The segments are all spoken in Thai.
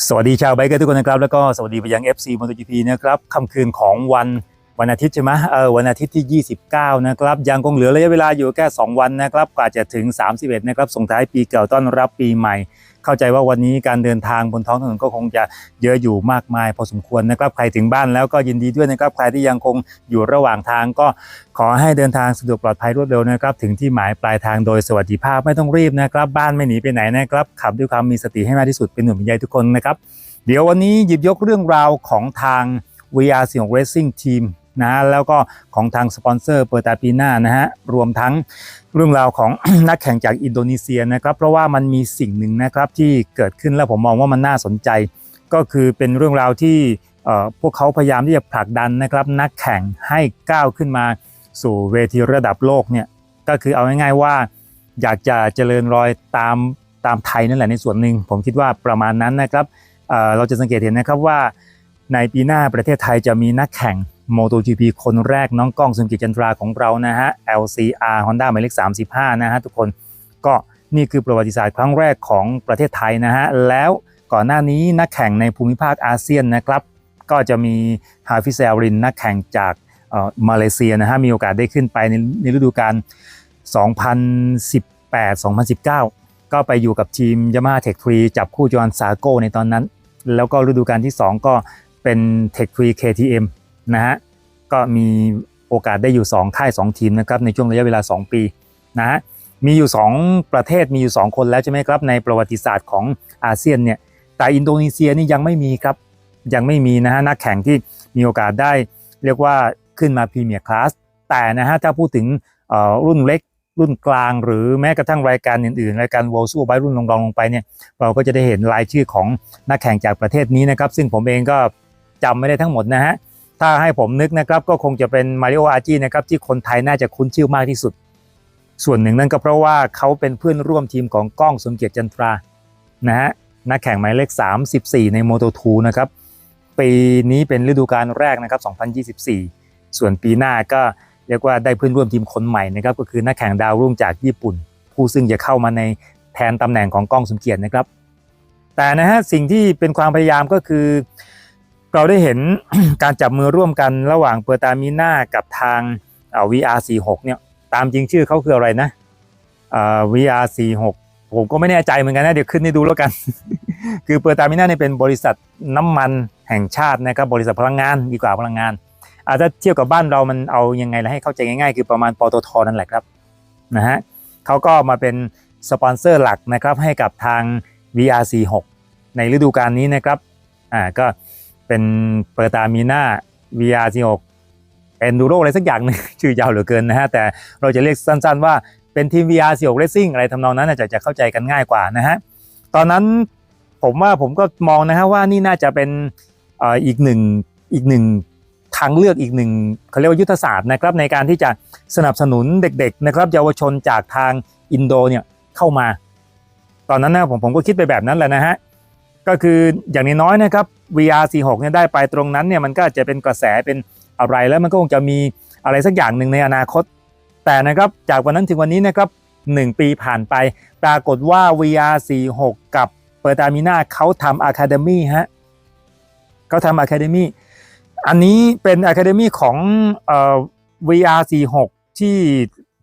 สวัสดีชาวไบเกอร์ทุกคนนะครับ แล้วก็สวัสดีไปยัง FC MotoGP นะครับค่ำคืนของวัน วันอาทิตย์ใช่ไหมเออวันอาทิตย์ที่ 29 นะครับ ยังคงเหลือระยะเวลาอยู่แค่ 2 วันนะครับกว่าจะถึง 31 นะครับ ส่งท้ายปีเก่าต้อนรับปีใหม่ เข้าใจว่าวันนี้การเดินทางบนท้องถนนก็คงจะเยอะอยู่มากมาย พอสมควรนะครับ ใครถึงบ้านแล้วก็ยินดีด้วยนะครับ ใครที่ยังคงอยู่ระหว่างทางก็ขอให้เดินทางสะดวกปลอดภัยรวดเร็วนะครับ ถึงที่หมายปลายทางโดยสวัสดิภาพไม่ต้องรีบนะครับ บ้านไม่หนีไปไหนนะครับ ขับด้วยความมีสติให้มากที่สุดเป็นหนุ่มเป็นใหญ่ทุกคนนะครับ เดี๋ยววันนี้หยิบยกเรื่องราวของทาง VR 16 Racing Team นะฮะแล้วก็ของทางสปอนเซอร์เปอร์ตาปีน่านะฮะ รวมทั้งเรื่องราวของ นักแข่งจากอินโดนีเซียนะครับ เพราะว่ามันมีสิ่งหนึ่งนะครับที่เกิดขึ้นแล้วผมมองว่ามันน่าสนใจ ก็คือเป็นเรื่องราวที่พวกเขาพยายามที่จะผลักดันนะครับ นักแข่งให้ก้าวขึ้นมาสู่เวทีระดับโลกเนี่ยก็คือเอาง่ายๆว่า อยากจะเจริญรอยตามตามไทยนั่นแหละในส่วนหนึ่งผมคิดว่าประมาณนั้นนะครับเเราจะสังเกตเห็นนะครับว่าในปีหน้าประเทศไทยจะมีนักแข่ง MotoGP คนแรกน้องก้องสุนกิจันทราของเรานะฮะ LCR Honda หมายเลข 35 นะฮะทุกคนก็นี่คือประวัติศาสตร์ครั้งแรกของประเทศไทยนะฮะ แล้วก่อนหน้านี้นักแข่งในภูมิภาคอาเซียนนะครับ ก็จะมีฮาฟิเซลรินนักแข่งจากอ่อมาเลเซียนะฮะ มีโอกาสได้ขึ้นไปในในฤดูกาล 2018-2019 ก็ไปอยู่กับทีมยามาเทคทรีจับคู่จอห์นซาโกในตอนนั้น แล้วก็ฤดูกาลที่ 2 ก็เป็น Tech 3 KTM นะฮะก็มีโอกาสได้อยู่ 2 ค่าย 2 ทีมนะครับในช่วงระยะเวลา 2 ปีนะฮะมีอยู่ 2 ประเทศมีอยู่ 2 คนแล้วใช่ไหมครับในประวัติศาสตร์ของอาเซียนเนี่ยแต่อินโดนีเซียนี่ยังไม่มีครับยังไม่มีนะฮะนักแข่งที่มีโอกาสได้เรียกว่าขึ้นมาพรีเมียร์คลาสแต่นะฮะถ้าพูดถึงรุ่นเล็กรุ่นกลางหรือแม้กระทั่งรายการอื่นๆ รายการ World Superbike รุ่นรองๆลงไปเนี่ยเราก็จะได้เห็นรายชื่อของนักแข่งจากประเทศนี้นะครับ ซึ่งผมเองก็จำไม่ได้ทั้งหมดนะฮะ ถ้าให้ผมนึกนะครับก็คงจะเป็นมาริโออาจีนะครับที่คนไทยน่าจะคุ้นชื่อมากที่สุด ส่วนหนึ่งนั่นก็เพราะว่าเขาเป็นเพื่อนร่วมทีมของก้องสมเกียรติจันทรานะฮะนักแข่งหมายเลข 34 ใน Moto2 นะครับปีนี้เป็นฤดูกาลแรกนะครับ 2024 ส่วนปีหน้าก็เรียกว่าได้เพื่อนร่วมทีมคนใหม่นะครับก็คือนักแข่งดาวรุ่งจากญี่ปุ่น ผู้ซึ่งจะเข้ามาในแทนตำแหน่งของก้องสมเกียรตินะครับ แต่นะฮะสิ่งที่เป็นความพยายามก็คือ เราได้เห็น การจับมือร่วมกันระหว่างเปอร์ตามิน่ากับทางเอ่อ VR46 เนี่ยตามจริงชื่อเขาคืออะไรนะเอ่อ VR46 ผมก็ไม่แน่ใจเหมือนกันนะเดี๋ยวขึ้นให้ดูแล้วกัน คือเปอร์ตามิน่าเนี่ยเป็นบริษัทน้ำมันแห่งชาตินะครับบริษัทพลังงานดีกว่าพลังงานอาจจะเทียบกับบ้านเรามันเอายังไงล่ะให้เข้าใจง่ายๆ คือประมาณปตทนั่นแหละครับนะฮะเขาก็มาเป็นสปอนเซอร์หลักนะครับให้กับทาง VR46 ในฤดูกาลนี้นะครับอ่าก็ เป็นเปอร์ตามิน่า VR46 Enduro อะไรสักอย่างหนึงชื่อยาวเหลือเกินนะฮะ แต่เราจะเรียกสั้นๆว่าเป็นทีม VR46 Racing อะไรทำนองนั้นจะจะเข้าใจกันง่ายกว่านะฮะ ตอนนั้นผมว่าผมก็มองนะฮะว่านี่น่าจะเป็นอีกหนึ่งอีกหนึ่งทางเลือกอีกหนึ่งเขาเรียกว่ายุทธศาสตร์นะครับในการที่จะสนับสนุนเด็กๆนะครับเยาวชนจากทางอินโดเนี่ยเข้ามา ตอนนั้นนะผมผมก็คิดไปแบบนั้นแหละนะฮะ ก็คืออย่างน้อยๆนะครับ VR46 เนี่ยได้ไปตรงนั้นเนี่ยมันก็จะเป็นกระแสเป็นอะไรแล้วมันก็คงจะมีอะไรสักอย่างหนึ่งในอนาคต แต่นะครับจากวันนั้นถึงวันนี้นะครับหนึ่งปีผ่านไป ปรากฏว่า VR46 กับเปอร์ตามิน่าเขาทำอะคาเดมี่ฮะเขาทำอะคาเดมี่อันนี้เป็น Academy ของเอ่อ VR46 ที่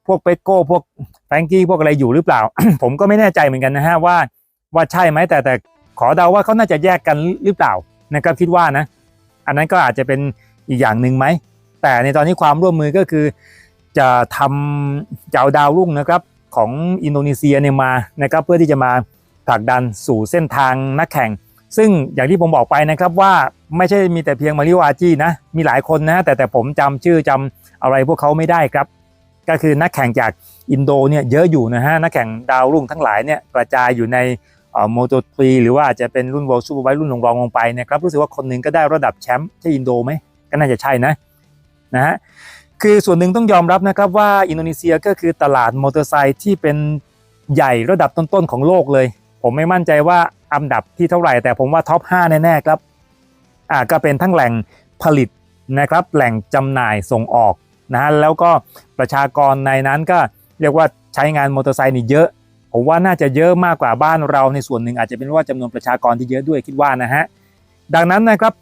พวกเปโก้พวกแฟรงกี้พวกอะไรอยู่หรือเปล่า ผมก็ไม่แน่ใจเหมือนกันนะฮะว่าว่าใช่ไหมแต่แต่ ขอเดาว่าเขาน่าจะแยกกันหรือเปล่านะครับคิดว่านะ อันนั้นก็อาจจะเป็นอีกอย่างหนึ่งไหม แต่ในตอนนี้ความร่วมมือก็คือ จะทำจะเอาดาวรุ่งนะครับของอินโดนีเซียเนี่ยมานะครับเพื่อที่จะมาผลักดันสู่เส้นทางนักแข่ง ซึ่งอย่างที่ผมบอกไปนะครับว่าไม่ใช่มีแต่เพียงมาริโออาจีนะมีหลายคนนะแต่แต่ผมจำชื่อจำอะไรพวกเขาไม่ได้ครับ ก็คือนักแข่งจากอินโดเนี่ยเยอะอยู่นะฮะนักแข่งดาวรุ่งทั้งหลายเนี่ยกระจายอยู่ใน โมโตทรีหรือว่าจะเป็นรุ่น World Superbike รุ่นรองลงไปนะครับรู้สึกว่าคนหนึ่งก็ได้ระดับแชมป์ใช่อินโดไหมก็น่าจะใช่นะนะฮะคือส่วนหนึ่งต้องยอมรับนะครับว่าอินโดนีเซียก็คือตลาดมอเตอร์ไซค์ที่เป็นใหญ่ระดับต้นๆของโลกเลย ผมไม่มั่นใจว่าอันดับที่เท่าไหร่ แต่ผมว่าท็อป 5 แน่ๆครับอ่าก็เป็นทั้งแหล่งผลิตนะครับแหล่งจำหน่ายส่งออกนะฮะแล้วก็ประชากรในนั้นก็เรียกว่าใช้งานมอเตอร์ไซค์นี่เยอะ ผมว่าน่าจะเยอะมากกว่าบ้านเราในส่วนหนึ่งอาจจะเป็นว่าจำนวนประชากรที่เยอะด้วยคิดว่านะฮะดังนั้นนะครับ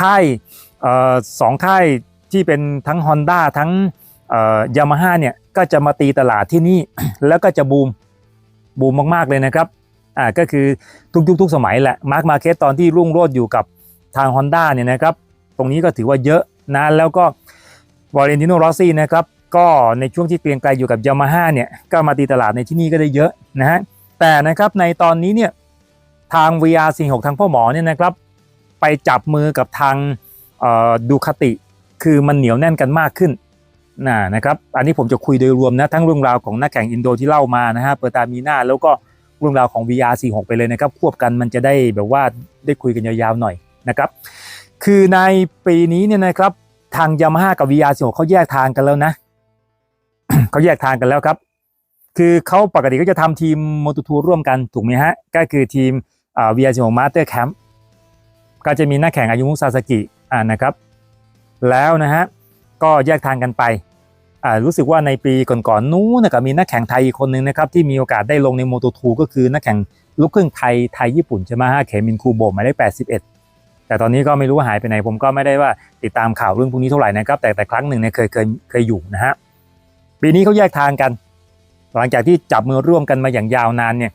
ค่ายออสองค่ายที่เป็นทั้ง Honda ทั้งยามาฮ่าเนี่ยก็จะมาตีตลาดที่นี่ แล้วก็จะบูมบูมมากๆเลยนะครับอ่าก็คือทุกยุคทุกสมัยแหละมาร์คมาเก็ตอนที่รุ่งโรจน์อยู่กับทาง Honda เนี่ยนะครับ ตรงนี้ก็ถือว่าเยอะนะแล้วก็วาเลนติโนรอซี่นะครับ ก็ในช่วงที่เกรียงไกลอยู่กับยามาฮ่าเนี่ยก็มาตีตลาดในที่นี่ก็ได้เยอะนะฮะแต่นะครับในตอนนี้เนี่ยทาง VR46 ทางพ่อหมอเนี่ยนะครับ ไปจับมือกับทางดูคติคือมันเหนียวแน่นกันมากขึ้นนะนะครับอันนี้ผมจะคุยโดยรวมนะทั้งเรื่องราวของนักแข่งอินโดที่เล่ามานะฮะเปอร์ตามีนาแล้วก็เรื่องราวของ VR46 ไปเลยนะครับ ควบกันมันจะได้แบบว่าได้คุยกันยาวๆหน่อยนะครับ คือในปีนี้เนี่ยนะครับทางยามาฮ่ากับ VR16 เขาแยกทางกันแล้วนะ เขาแยกทางกันแล้วครับ คือเขาปกติก็จะทำทีมโม o ทูร่วมกันถูกไหมฮะ ก็คือทีมอ่า VR16 Master Camp ก็จะมีนักแข่งอายุมุซาสกิอ่านะครับ แล้วนะฮะก็แยกทางกันไปอ่ารู้สึกว่าในปีก่อนๆนู้นนะครับมีนักแข่งไทยอีกคนหนึ่งนะครับที่มีโอกาสได้ลงในโม o ทูก็คือนักแข่งลูกครึ่งไทยไทยญี่ปุ่นใช่ไหมฮะเขมินคูโบหมายเลข81แต่ตอนนี้ก็ไม่รู้ว่าหายไปไหนผมก็ไม่ได้ว่าติดตามข่าวเรื่องพวกนี้เท่าไหร่นะครับแต่แต่ครั้งหนึ่งเนี่ยเคยเคยเคยอยู่นะฮะ ปีนี้เขาแยกทางกัน หลังจากที่จับมือร่วมกันมาอย่างยาวนานเนี่ย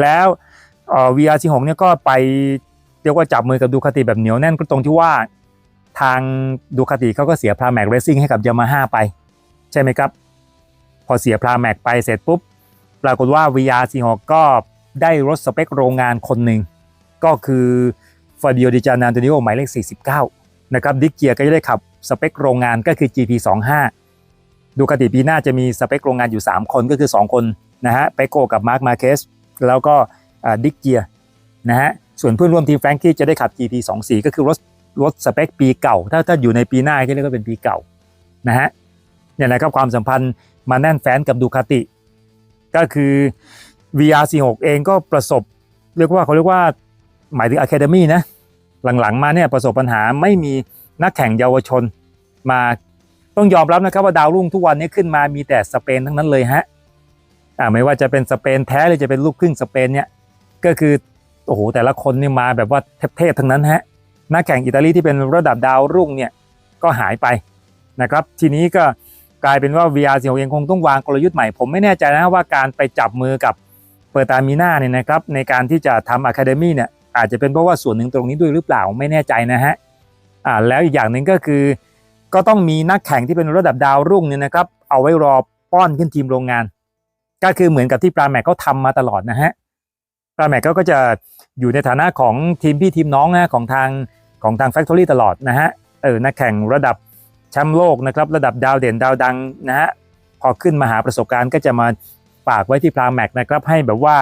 แล้วเอ่อ VR16 เนี่ยก็ไปเรียกว่าจับมือกับดูคาติแบบเหนียวแน่นก็ตรงที่ว่าทางดูคาติเขาก็เสียพราแม็กเรซิ่งให้กับยามาฮ่าไป ใช่ไหมครับ พอเสียพราแม็กไปเสร็จปุ๊บปรากฏว่า VR46 ก็ได้รถสเปคโรงงานคนหนึ่ง ก็คือฟา b ิโอดิจานาโตนิโอหมายเลข 49 นะครับดิกเกียก็จะได้ขับสเปคโรงงานก็คือ GP25 ดูคติปีหน้าจะมีสเปคโรงงานอยู่ 3 คนก็คือ 2 คนนะฮะเปโกกับมาร์คมาเคสแล้วก็ดิกเกียนะฮะส่วนเพื่อนร่วมทีมแฟรงกี้จะได้ขับ GP24 ก็คือรถรถสเปคปีเก่า ถ้าถ้าอยู่ในปีหน้าก็เรียกว่าเป็นปีเก่านะฮะเนี่ยนะครับความสัมพันธ์มาแน่นแฟนกับดูคาติ ก็คือ VR46 เองก็ประสบ เรียกว่าเขาเรียกว่าหมายถึง Academy นะหลังๆมาเนี่ยประสบปัญหาไม่มีนักแข่งเยาวชนมา ต้องยอมรับนะครับว่าดาวรุ่งทุกวันนี้ขึ้นมามีแต่สเปนทั้งนั้นเลยฮะอ่าไม่ว่าจะเป็นสเปนแท้หรือจะเป็นลูกครึ่งสเปนเนี่ยก็คือโอ้โหแต่ละคนนี่มาแบบว่าเทพๆทั้งนั้นฮะนักแข่งอิตาลีที่เป็นระดับดาวรุ่งเนี่ยก็หายไปนะครับ ทีนี้ก็กลายเป็นว่า VR16 เองคงต้องวางกลยุทธ์ใหม่ ผมไม่แน่ใจนะว่าการไปจับมือกับเปอร์ตามีนาเนี่ยนะครับในการที่จะทำอะคาเดมี่เนี่ยอาจจะเป็นเพราะว่าส่วนหนึ่งตรงนี้ด้วยหรือเปล่าไม่แน่ใจนะฮะอ่าแล้วอีกอย่างหนึ่งก็คือ ก็ต้องมีนักแข่งที่เป็นระดับดาวรุ่งเนี่ยนะครับเอาไว้รอป้อนขึ้นทีมโรงงาน ก็คือเหมือนกับที่ปราแม็กเขาทำมาตลอดนะฮะปราแม็กเขาก็จะอยู่ในฐานะของทีมพี่ทีมน้องนะของทางของทางแฟคทอรี่ตลอดนะฮะเออนักแข่งระดับแชมป์โลกนะครับระดับดาวเด่นดาวดังนะฮะพอขึ้นมาหาประสบการณ์ก็จะมาฝากไว้ที่พราแม็กนะครับให้แบบว่า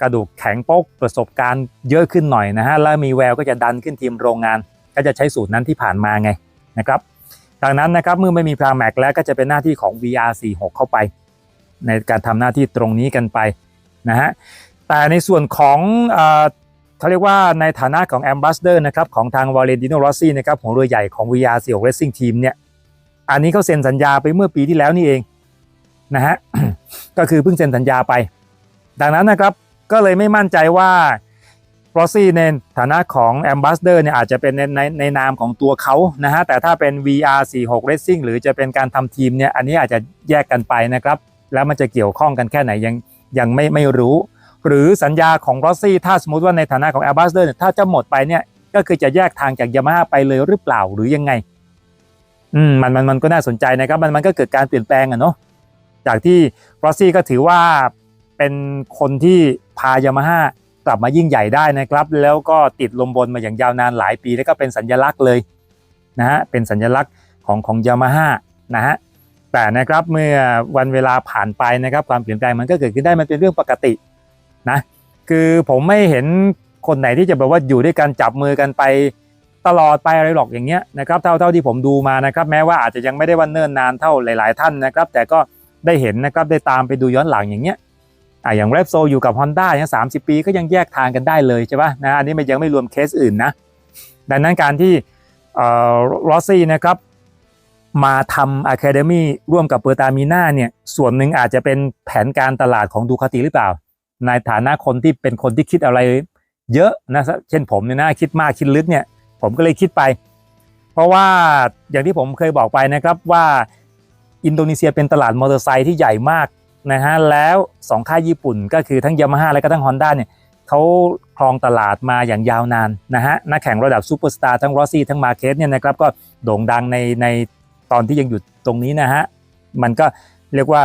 กระดูกแข็งโป๊กประสบการณ์เยอะขึ้นหน่อยนะฮะแล้วมีแววก็จะดันขึ้นทีมโรงงาน ก็จะใช้สูตรนั้นที่ผ่านมาไงนะครับ ดังนั้นนะครับเมื่อไม่มีพราแม็กแล้วก็จะเป็นหน้าที่ของ VR46 เข้าไป ในการทำหน้าที่ตรงนี้กันไปนะฮะแต่ในส่วนของเขาเรียกว่าในฐานะของแอมบ s สเดอร์นะครับของทางวาเลนติโนรอซี่นะครับของเรือใหญ่ของ VR46 Racing Team เนี่ยอันนี้เขาเซ็นสัญญาไปเมื่อปีที่แล้วนี่เองนะฮะก็คือเพิ่งเซ็นสัญญาไป ดังนั้นนะครับก็เลยไม่มั่นใจว่า โรซี่ในฐานะของแอมบ s สเดอร์เนี่ยอาจจะเป็นในในในนามของตัวเขานะฮะแต่ถ้าเป็น VR46 Racing หรือจะเป็นการทำทีมเนี่ยอันนี้อาจจะแยกกันไปนะครับ แล้วมันจะเกี่ยวข้องกันแค่ไหนยังยังไม่ไม่รู้ หรือสัญญาของรอซี่ถ้าสมมติว่าในฐานะของแอ r b บัสเดอร์ถ้าจะหมดไปเนี่ยก็คือจะแยกทางจากยามาฮ่าไปเลยหรือเปล่าหรือยังไงอืมมันมันมันก็น่าสนใจนะครับมันมันก็เกิดการเปลี่ยนแปลงอะเนาะจากที่รอซี่ก็ถือว่าเป็นคนที่พายามาฮ่า กลับมายิ่งใหญ่ได้นะครับ แล้วก็ติดลมบนมาอย่างยาวนานหลายปี แล้วก็เป็นสัญลักษณ์เลยนะฮะเป็นสัญลักษณ์ของของยามาฮ่านะฮะแต่นะครับเมื่อวันเวลาผ่านไปนะครับ ความเปลี่ยนแปลงมันก็เกิดขึ้นได้มันเป็นเรื่องปกตินะคือผมไม่เห็นคนไหนที่จะแบบว่าอยู่ด้วยกันจับมือกันไปตลอดไปอะไรหรอกอย่างเงี้ยนะครับเท่าเท่าที่ผมดูมานะครับแม้ว่าอาจจะยังไม่ได้วันเนิ่นนานเท่าหลาย ๆ ท่านนะครับ แต่ก็ได้เห็นนะครับได้ตามไปดูย้อนหลังอย่างเงี้ย อ่าอย่างแรปโซอยู่กับ Honda เนี่ยสามสิปีก็ยังแยกทางกันได้เลยใช่ปะนะอันนี้มันยังไม่รวมเคสอื่นนะ ดังนั้นการที่เอ่อรอซี่นะครับมาทำอะคาเดมี่ร่วมกับเปอร์ตามีนาเนี่ยส่วนหนึ่งอาจจะเป็นแผนการตลาดของดูคาติหรือเปล่า ในฐานะคนที่เป็นคนที่คิดอะไรเยอะนะเช่นผมเนี่ยนะคิดมากคิดลึกเนี่ยผมก็เลยคิดไป เพราะว่าอย่างที่ผมเคยบอกไปนะครับว่าอินโดนีเซียเป็นตลาดมอเตอร์ไซค์ที่ใหญ่มาก นะฮะแล้วสองค่ายญี่ปุ่นก็คือทั้งยามาฮ่าและก็ทั้งฮอนด้าเนี่ยเขาครองตลาดมาอย่างยาวนานนะฮะนักแข่งระดับซูเปอร์สตาร์ทั้งรอซี่ทั้งมาเคสเนี่ยนะครับก็โด่งดังในในตอนที่ยังอยู่ตรงนี้นะฮะมันก็เรียกว่า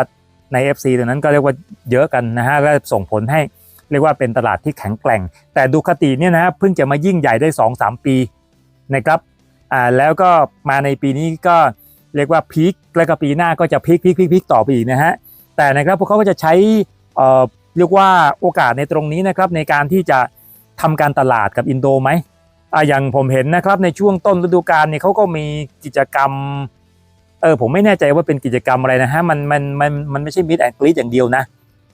ใน FC ตรงนั้นก็เรียกว่าเยอะกันนะฮะก็ส่งผลให้เรียกว่าเป็นตลาดที่แข็งแกร่ง แต่ดูคติเนี่ยนะฮะเพิ่งจะมายิ่งใหญ่ได้ 2-3 ปีนะครับอ่าแล้วก็มาในปีนี้ก็เรียกว่าพีคแล้วก็ปีหน้าก็จะพีคพีคพีคพีคต่อไปอีกนะฮะ แต่นะครับพวกเขาก็จะใช้เรียกว่าโอกาสในตรงนี้นะครับในการที่จะทำการตลาดกับอินโดไหมออย่างผมเห็นนะครับในช่วงต้นฤดูกาลเนี่ยเขาก็มีกิจกรรมเออผมไม่แน่ใจว่าเป็นกิจกรรมอะไรนะฮะมันมันมันมันไม่ใช่มิดแอนกรีดอย่างเดียวนะ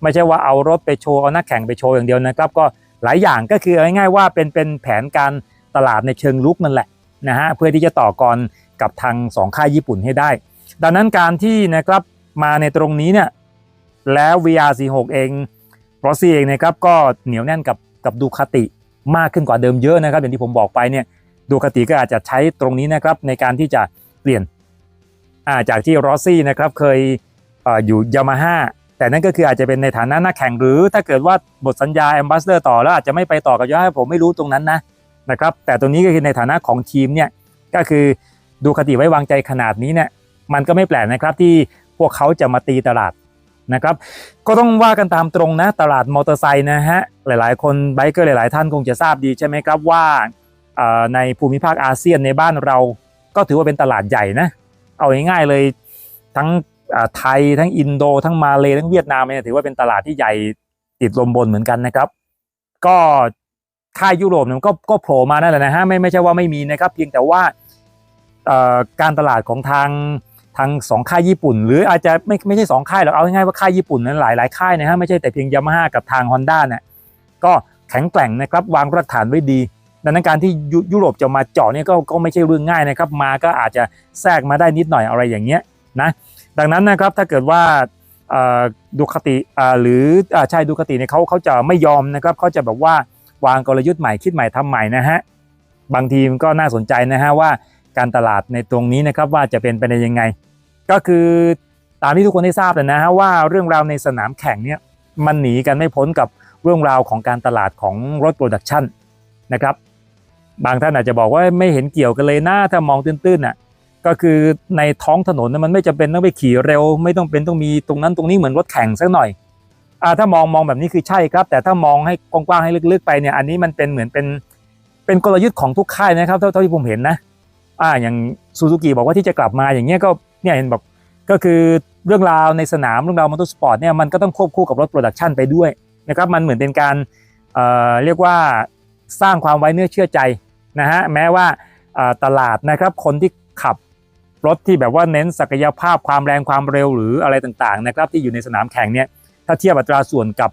ไม่ใช่ว่าเอารถไปโชว์เอานักแข่งไปโชว์อย่างเดียวนะครับ ก็หลายอย่างก็คือเอาง่ายๆว่าเป็นเป็นแผนการตลาดในเชิงลุกนั่นแหละนะฮะเพื่อที่จะต่อกรกับทางสองค่ายญี่ปุ่นให้ได้ ดังนั้นการที่นะครับมาในตรงนี้เนี่ย แล้ว VR46 เองรอซี่เองนะครับก็เหนียวแน่นกับกับดูคาติมากขึ้นกว่าเดิมเยอะนะครับ อย่างที่ผมบอกไปเนี่ยดูคาติก็อาจจะใช้ตรงนี้นะครับในการที่จะเปลี่ยนาจากที่รอซี่นะครับเคยเออยู่ยามาฮ่าแต่นั่นก็คืออาจจะเป็นในฐานะนักแข่งหรือ ถ้าเกิดว่าบทสัญญาแอมบาสเดอร์ต่อแล้วอาจจะไม่ไปต่อกับยาผมไม่รู้ตรงนั้นนะนะครับแต่ตรงนี้ก็คือในฐานะของทีมเนี่ยก็คือดูคติไว้วางใจขนาดนี้เนี่ยมันก็ไม่แปลกนะครับที่พวกเขาจะมาตีตลาด นะครับ ก็ต้องว่ากันตามตรงนะ ตลาดมอเตอร์ไซค์นะฮะ หลายๆ คนไบเกอร์หลาย ๆ ท่านคงจะทราบดีใช่ไหมครับว่าในภูมิภาคอาเซียนในบ้านเรา ก็ถือว่าเป็นตลาดใหญ่นะ เอาง่ายๆเลยทั้งไทยทั้งอินโด ทั้งมาเลทั้งเวียดนามเนี่ยถือว่าเป็นตลาดที่ใหญ่ติดลมบนเหมือนกันนะครับ ก็ค่ายยุโรปเนี่ยก็ก็โผล่มานั่นแหละนะฮะไม่ไม่ใช่ว่าไม่มีนะครับ เพียงแต่ว่าการตลาดของทาง ทางสองค่ายญี่ปุ่น หรืออาจจะไม่ไม่ใช่สองค่ายหรอกเอาง่ายๆว่าค่ายญี่ปุ่นนั้นหลายหลายค่ายนะฮะไม่ใช่แต่เพียงยามาฮ่ากับทางฮอนด้าเนี่ยก็แข็งแกร่งนะครับวางรากฐานไว้ดี ดังนั้นการที่ยยุโรปจะมาเจาะเนี่ยก็ก็ไม่ใช่เรื่องง่ายนะครับมาก็อาจจะแทรกมาได้นิดหน่อยอะไรอย่างเงี้ยนะดังนั้นนะครับถ้าเกิดว่าดูคติหรือใช่ดูคติเนี่ยเขาเขาจะไม่ยอมนะครับเขาจะแบบว่าวางกลยุทธ์ใหม่คิดใหม่ทำใหม่นะฮะบางทีมันก็น่าสนใจนะฮะว่า การตลาดในตรงนี้นะครับว่าจะเป็นไปได้ยังไง ก็คือตามที่ทุกคนได้ทราบเลยนะฮะว่าเรื่องราวในสนามแข่งเนี่ยมันหนีกันไม่พ้นกับเรื่องราวของการตลาดของรถโปรดักชันนะครับบางท่านอาจจะบอกว่าไม่เห็นเกี่ยวกันเลยนะถ้ามองตื้นๆน่ะก็คือในท้องถนนมันไม่จำเป็นต้องไปขี่เร็ว ไม่ต้องเป็นต้องมีตรงนั้นตรงนี้เหมือนรถแข่งสักหน่อยอ่าถ้ามองมองแบบนี้คือใช่ครับ แต่ถ้ามองให้กว้างๆให้ลึกๆไปเนี่ยอันนี้มันเป็นเหมือนเป็นเป็นกลยุทธ์ของทุกค่ายนะครับเท่าที่ผมเห็นนะ อ่าอย่างซูซูกิบอกว่าที่จะกลับมาอย่างเงี้ยก็เนี่ยเห็นบอกก็คือเรื่องราวในสนามเรื่องราวมอเตอร์สปอร์ตเนี่ยมันก็ต้องควบคู่กับรถโปรดักชันไปด้วยนะครับมันเหมือนเป็นการเอ่อเรียกว่าสร้างความไว้เนื้อเชื่อใจนะฮะแม้ว่าตลาดนะครับคนที่ขับรถที่แบบว่าเน้นศักยภาพความแรงความเร็วหรืออะไรต่างๆนะครับที่อยู่ในสนามแข่งเนี่ยถ้าเทียบอัตราส่วนกับ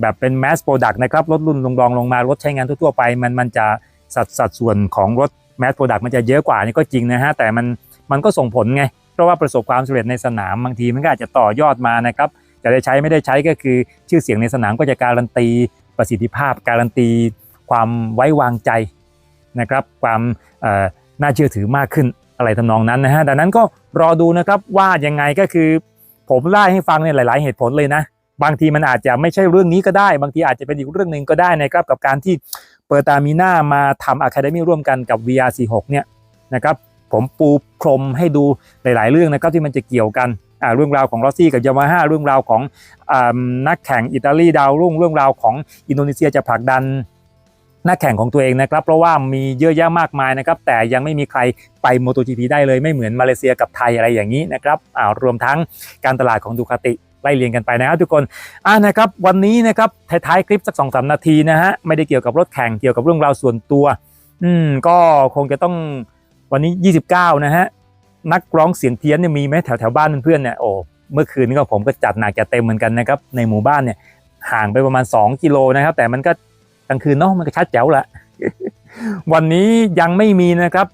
แบบเป็นแมสโปรดักต์นะครับรถรุ่นลงรองลงมารถใช้งานทั่วๆไป มันมันจะสัดสัดส่วนของรถ แมสโปรดักต์มันจะเยอะกว่านี่ก็จริงนะฮะแต่มันมันก็ส่งผลไง เพราะว่าประสบความสำเร็จในสนามบางทีมันก็อาจจะต่อยอดมานะครับจะได้ใช้ไม่ได้ใช้ก็คือชื่อเสียงในสนามก็จะการันตีประสิทธิภาพ การันตี ความไว้วางใจนะครับ ความน่าเชื่อถือมากขึ้นอะไรทำนองนั้นนะฮะดังนั้นก็รอดูนะครับว่ายังไงก็คือ ผมไล่ให้ฟังเนี่ยหลาย ๆ เหตุผลเลยนะ บางทีมันอาจจะไม่ใช่เรื่องนี้ก็ได้ บางทีอาจจะเป็นอีกเรื่องหนึ่งก็ได้นะครับกับการที่ เปิดตามีหน้ามาทำอะคาเดมี่ร่วมกันกับ VR46 เนี่ยนะครับผมปูพรมให้ดูหลาย ๆ เรื่องนะครับที่มันจะเกี่ยวกันเรื่องราวของรอซี่กับยามาฮ่าเรื่องราวของอนักแข่งอิตาลีดาวรุ่งเรื่องราวของอินโดนีเซียจะผลักดันนักแข่งของตัวเองนะครับ เพราะว่ามีเยอะแยะมากมายนะครับ แต่ยังไม่มีใครไป MotoGP ได้เลยไม่เหมือนมาเลเซียกับไทยอะไรอย่างนี้นะครับรวมทั้งการตลาดของดูคาติ ไล่เรียงกันไปนะครับทุกคนอ่านะครับวันนี้นะครับท้ายๆคลิปสักสองสามนาทีนะฮะไม่ได้เกี่ยวกับรถแข่งเกี่ยวกับเรื่องราวส่วนตัว อืมก็คงจะต้องวันนี้ 29 นะฮะนักร้องเสียงเพี้ยนเนี่ยมีไหมแถวแถวบ้านเพื่อนเนี่ยโอ้เมื่อคืนนี้ก็ผมก็จัดหนักจัดเต็มเหมือนกันนะครับในหมู่บ้านเนี่ยห่างไปประมาณ 2 กิโลนะครับ แต่มันก็กลางคืนเนาะมันก็ชัดแจ๋วละวันนี้ยังไม่มีนะครับ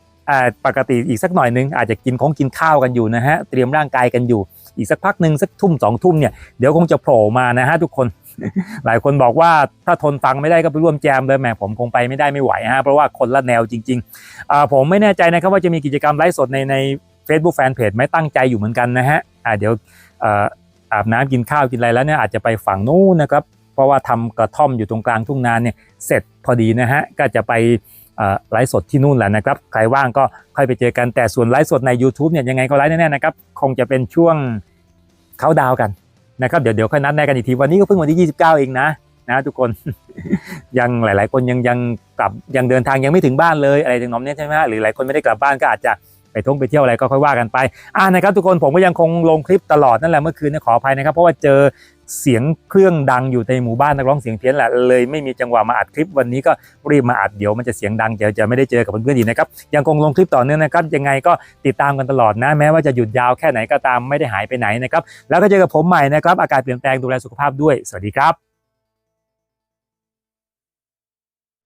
ปกติอีกสักหน่อยนึงอาจจะกินของกินข้าวกันอยู่นะฮะเตรียมร่างกายกันอยู่ อีกสักพักหนึ่งสักทุ่มสองทุ่มเนี่ยเดี๋ยวคงจะโผล่มานะฮะทุกคน หลายคนบอกว่าถ้าทนฟังไม่ได้ก็ไปร่วมแจมเลยแหมผมคงไปไม่ได้ไม่ไหวฮะเพราะว่าคนละแนวจริงๆอผมไม่แน่ใจนะครับว่าจะมีกิจกรรมไลฟ์สดในใน Facebook Fanpage ไหม่ตั้งใจอยู่เหมือนกันนะฮะเดี๋ยวอาบน้ำกินข้าวกินอะไรแล้วเนี่ยอาจจะไปฝั่งนู้นนะครับเพราะว่าทำกระท่อมอยู่ตรงกลางทุ่งนาเนี่ยเสร็จพอดีนะฮะก็จะไป ไลฟ์สดที่นู่นแหละนะครับ ใครว่างก็ค่อยไปเจอกันแต่ส่วนไลฟ์สดใน YouTube เนี่ยยังไงก็ไลฟ์แน่ๆนะครับ คงจะเป็นช่วงเขาดาวกันนะครับเดี๋ยวเดี๋ยวค่อยนัดแน่กันอีกทีวันนี้ก็เพิ่งวันที่ 29 เองนะนะทุกคนยังหลาย ๆ คนยังยังกลับยังเดินทางยังไม่ถึงบ้านเลยอะไรถึงน้อมเนี่ยใช่ไหมหรือหลายคนไม่ได้กลับบ้านก็อาจจะ ไปท่องไปเที่ยวอะไรก็ค่อยว่ากันไปอ่านะครับทุกคนผมก็ยังคงลงคลิปตลอดนั่นแหละเมื่อคืนนยขออภัยนะครับ เพราะว่าเจอเสียงเครื่องดังอยู่ในหมู่บ้านนักร้องเสียงเพี้ยนแหละเลยไม่มีจังหวะมาอัดคลิปวันนี้ก็รีบมาอัดเดี๋ยวมันจะเสียงดังเดี๋ยวจะไม่ได้เจอกับเพื่อนๆอีกนะครับยังคงลงคลิปต่อเนื่องนะครับยังไงก็ติดตามกันตลอดนะ แม้ว่าจะหยุดยาวแค่ไหนก็ตามไม่ได้หายไปไหนนะครับแล้วก็เจอกับผมใหม่นะครับอากาศเปลี่ยนแปลงดูแลสุขภาพด้วยสวัสดีครับ